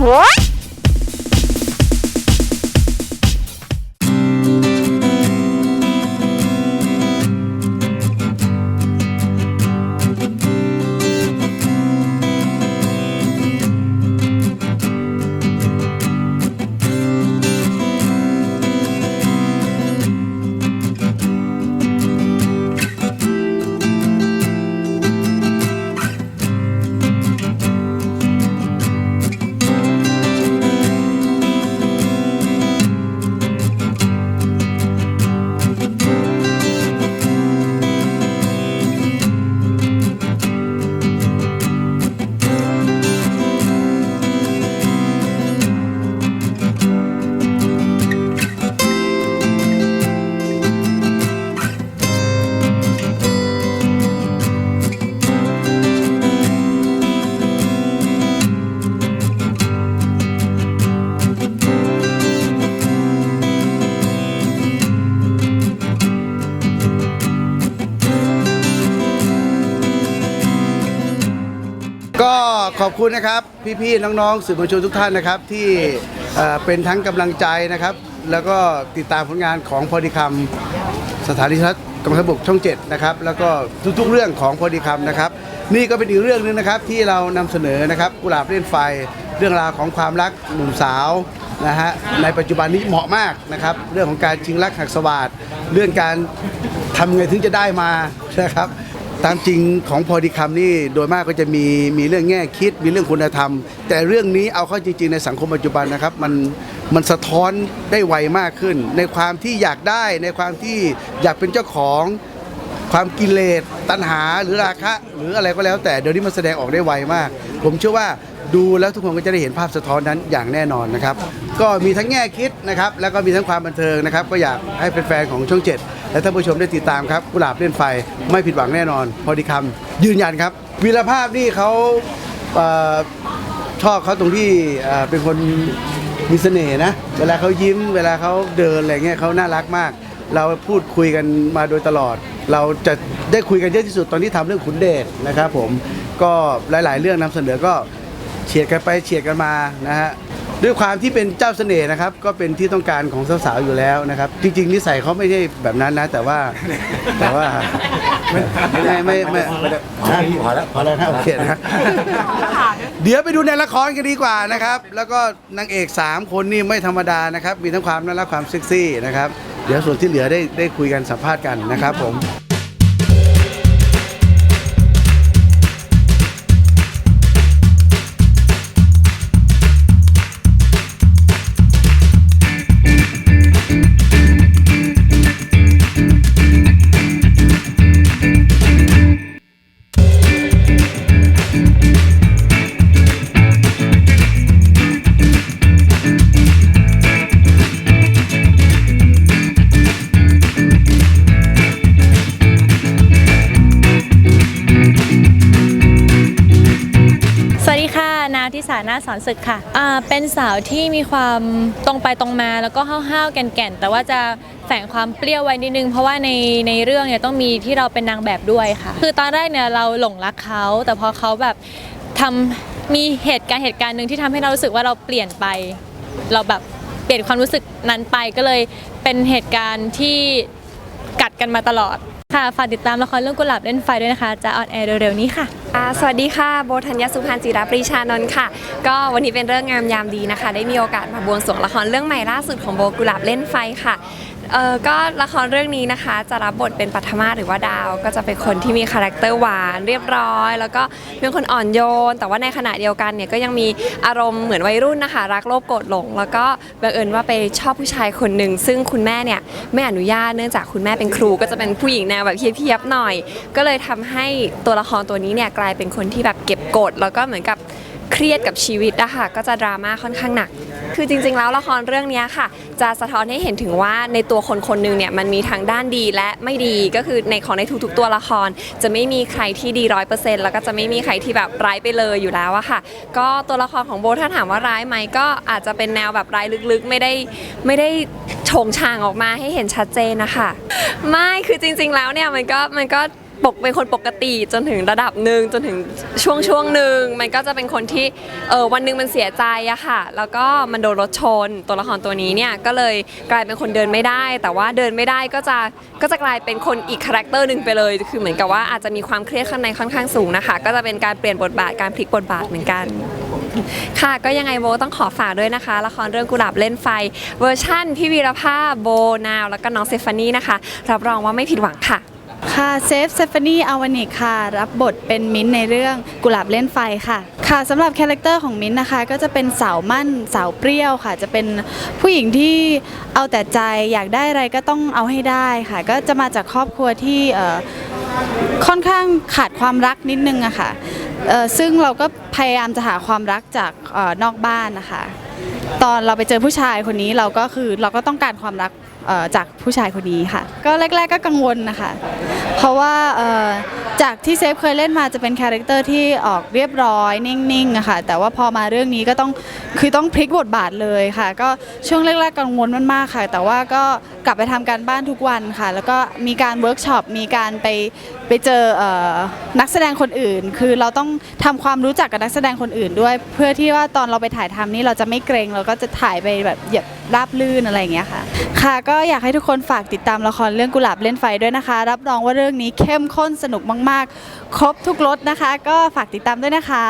ก็ ขอบคุณนะครับ พี่ๆน้องๆสื่อมวลชนทุกท่านนะครับ ที่เป็นทั้งกำลังใจนะครับ แล้วก็ติดตามผลงานของพอดีคำสถานีทัศน์กองทัพบกช่อง7นะครับแล้วก็ทุกๆเรื่องของพอดีคำนะครับนี่ก็เป็นอีกเรื่องหนึงนะครับที่เรานำเสนอนะครับกุหลาบเล่นไฟเรื่องราวของความรักหนุ่มสาวนะฮะในปัจจุบันนี้เหมาะมากนะครับ เรื่องของการชิงรักหักสวาดเรื่องการทำไงถึงจะได้มานะครับ ตามจริงของพอดีคำนี่โดยมากก็จะมีมีเรื่องแง่คิด มีเรื่องคุณธรรม แต่เรื่องนี้เอาเข้าจริง ๆ ในสังคมปัจจุบันนะครับ มันมันสะท้อนได้ไวมากขึ้น ในความที่อยากได้ในความที่อยากเป็นเจ้าของความกิเลสตัณหาหรือราคะ หรืออะไรก็แล้ว แต่เดี๋ยวนี้มันแสดงออกได้ไวมาก ผมเชื่อว่าดูแล้วทุกคนก็จะได้เห็นภาพสะท้อนนั้นอย่างแน่นอนนะครับ ก็มีทั้งแง่คิดนะครับ แล้วก็มีทั้งความบันเทิงนะครับ ก็อยากให้แฟนๆของช่องเจ็ด และท่านผู้ชมได้ติดตามครับกุหลาบเล่นไฟไม่ผิดหวังแน่นอน พอดีคำยืนยันครับวีรภาพนี่เขาเอ่อชอบเขาตรงที่เอ่อเป็นคนมีเสน่ห์นะ เวลาเขายิ้ม เวลาเขาเดินอะไรเงี้ยเขาน่ารักมาก เราพูดคุยกันมาโดยตลอด เราจะได้คุยกันเยอะที่สุดตอนที่ทำเรื่องขุนเดชนะครับผมก็หลายๆ เรื่องนำเสนอก็เฉียดกันไปเฉียดกันมานะฮะ ด้วยความที่เป็นเจ้าเสน่ห์นะครับ ก็เป็นที่ต้องการของสาวๆอยู่แล้วนะครับ จริง ๆ นิสัยเขาไม่ใช่แบบนั้นนะ แต่ว่าแต่ว่าไม่ไม่ไม่ไม่พอแล้วพอแล้วนะโอเคนะเดี๋ยวไปดูในละครกันดีกว่านะครับ แล้วก็นางเอก 3 คนนี่ไม่ธรรมดานะครับ มีทั้งความน่ารักความเซ็กซี่นะครับ เดี๋ยวส่วนที่เหลือได้ได้คุยกันสัมภาษณ์กันนะครับผม นาวที่าสอนศึกค่ะอ่าเป็นสาวที่มีความตรงไปตรงมาแล้วก็ห้าวๆแก่นๆ แต่ว่าจะแฝงความเปรี้ยวไว้นิดนึง เพราะว่าในในเรื่องเนี่ยต้องมีที่เราเป็นนางแบบด้วยค่ะ คือตอนแรกเนี่ยเราหลงรักเขา แต่พอเขาแบบทำมีเหตุการณ์เหตุการณ์หนึ่งที่ทำให้เรารู้สึกว่าเราเปลี่ยนไป เราแบบเปลี่ยนความรู้สึกนั้นไปก็เลยเป็นเหตุการณ์ที่กัดกันมาตลอดค่ะฝากติดตามละครเรื่องกุหลาบเล่นไฟด้วยนะคะ จะออนแอร์เร็วๆนี้ค่ะ สวัสดีค่ะ โบธัญญสุพรรณจิรปรีชานนท์ค่ะ ก็วันนี้เป็นเรื่องงามยามดีนะคะ ได้มีโอกาสมาบวงสรวงละครเรื่องใหม่ล่าสุดของโบกุหลาบเล่นไฟค่ะ เออก็ละครเรื่องนี้นะคะ จะรับบทเป็นปัทมาหรือว่าดาว ก็จะเป็นคนที่มีคาแรคเตอร์หวานเรียบร้อย แล้วก็เป็นคนอ่อนโยน แต่ว่าในขณะเดียวกันเนี่ยก็ยังมีอารมณ์เหมือนวัยรุ่นนะคะ รักโลภโกรธหลง แล้วก็บังเอิญว่าไปชอบผู้ชายคนหนึ่งซึ่งคุณแม่เนี่ยไม่อนุญาตเนื่องจากคุณแม่เป็นครู ก็จะเป็นผู้หญิงแนวแบบเพียบๆหน่อย ก็เลยทำให้ตัวละครตัวนี้เนี่ยกลายเป็นคนที่แบบเก็บกดแล้วก็เหมือนกับเครียดกับชีวิตอะค่ะก็จะดราม่าค่อนข้างหนัก คือจริง ๆ แล้วละครเรื่องนี้ค่ะ จะสะท้อนให้เห็นถึงว่าในตัวคนคนหนึ่งเนี่ยมันมีทั้งด้านดีและไม่ดีก็คือในของในทุกๆตัวละคร จะไม่มีใครที่ดีร้อยเปอร์เซ็นต์แล้วก็จะไม่มีใครที่แบบร้ายไปเลยอยู่แล้วอะค่ะ ก็ตัวละครของโบถ้าถามว่าร้ายไหมก็อาจจะเป็นแนวแบบร้ายลึกๆ ไม่ได้ไม่ได้โฉงฉางออกมาให้เห็นชัดเจนนะคะไม่คือจริง ๆ แล้วเนี่ยมันก็มันก็ ปกเป็นคนปกติจนถึงระดับหนึ่งจนถึงช่วงช่วงหนึ่งมันก็จะเป็นคนที่เออวันหนึ่งมันเสียใจอะค่ะ แล้วก็มันโดนรถชนตัวละครตัวนี้เนี่ยก็เลยกลายเป็นคนเดินไม่ได้ แต่ว่าเดินไม่ได้ก็จะก็จะกลายเป็นคนอีกคาแรคเตอร์หนึ่งไปเลยคือเหมือนกับว่าอาจจะมีความเครียดข้างในค่อนข้างสูงนะคะ ก็จะเป็นการเปลี่ยนบทบาทการพลิกบทบาทเหมือนกัน ค่ะก็ยังไงโบต้องขอฝากด้วยนะคะ ละครเรื่องกุหลาบเล่นไฟ เวอร์ชั่นพี่วีรภาพโบนาว แล้วก็น้องเซฟานี่นะคะรับรองว่าไม่ผิดหวังค่ะ ค่ะเซฟเซฟานีอาวานิกค่ะ รับบทเป็นมิ้นในเรื่องกุหลาบเล่นไฟค่ะ ค่ะสำหรับคาแรคเตอร์ของมิ้นนะคะ ก็จะเป็นสาวมั่นสาวเปรี้ยวค่ะ จะเป็นผู้หญิงที่เอาแต่ใจอยากได้อะไรก็ต้องเอาให้ได้ค่ะ ก็จะมาจากครอบครัวที่เอ่อค่อนข้างขาดความรักนิดนึงอะค่ะเอ่อซึ่งเราก็พยายามจะหาความรักจากเออนอกบ้านนะคะ ตอนเราไปเจอผู้ชายคนนี้เราก็คือเราก็ต้องการความรัก จากผู้ชายคนนี้ค่ะ ก็แรก ๆก็กังวลนะคะ เพราะว่าจากที่เซฟเคยเล่นมาจะเป็นคาแรคเตอร์ที่ออกเรียบร้อยนิ่งๆอะค่ะแต่ว่าพอมาเรื่องนี้ก็ต้องคือต้องพลิกบทบาทเลยค่ะ ก็ช่วงแรกๆกังวลมากๆค่ะ แต่ว่าก็กลับไปทำการบ้านทุกวันค่ะ แล้วก็มีการเวิร์กช็อปมีการไปไปเจออนักแสดงคนอื่น คือเราต้องทำความรู้จักกับนักแสดงคนอื่นด้วย เพื่อที่ว่าตอนเราไปถ่ายทำนี่เราจะไม่เกรงเราก็จะถ่ายไปแบบ ราบลื่นอะไรอย่างเงี้ยค่ะ ค่ะก็อยากให้ทุกคนฝากติดตามละครเรื่องกุหลาบเล่นไฟด้วยนะคะ รับรองว่าเรื่องนี้เข้มข้นสนุกมาก ๆ ครบทุกรสนะคะ ก็ฝากติดตามด้วยนะคะ